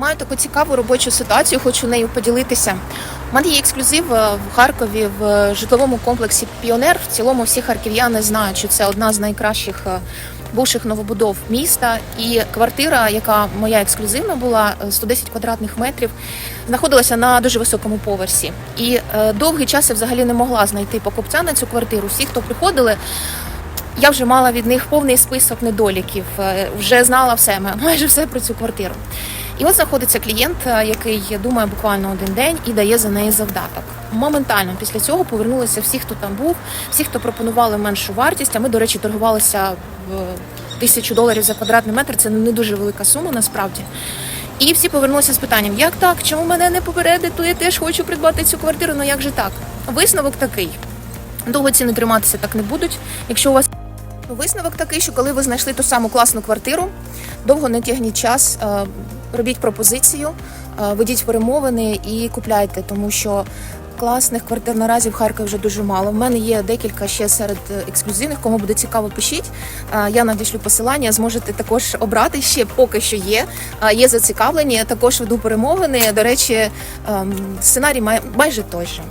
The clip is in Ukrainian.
Маю таку цікаву робочу ситуацію, хочу нею поділитися. У мене є ексклюзив е, в Харкові в житловому комплексі Піонер. В цілому всі харків'яни знають, що це одна з найкращих е, бувших новобудов міста. І квартира, яка моя ексклюзивна була, е, 110 квадратних метрів, знаходилася на дуже високому поверсі. І е, довгий час я взагалі не могла знайти покупця на цю квартиру. Всі, хто приходили, я вже мала від них повний список недоліків, е, вже знала все, майже все про цю квартиру. І от знаходиться клієнт, е, який думає буквально один день і дає за неї завдаток. Моментально після цього повернулися всі, хто там був, всі, хто пропонували меншу вартість. А ми, до речі, торгувалися в тисячу доларів за квадратний метр. Це не дуже велика сума насправді. І всі повернулися з питанням: як так? Чому мене не попередити? Я теж хочу придбати цю квартиру. Ну як же так? Висновок такий: довго ціни триматися так не будуть. Якщо у вас Висновок такий, що коли ви знайшли ту саму класну квартиру, довго не тягніть час, е, робіть пропозицію, е, ведіть перемовини і купляйте, тому що класних квартир наразі в Харкові вже дуже мало. В мене є декілька ще серед е, ексклюзивних. Кому буде цікаво, пишіть. Е, Я надішлю посилання. Зможете також обрати ще поки що є. Є зацікавлені. Також веду перемовини. До речі, ем, сценарій май- майже той же.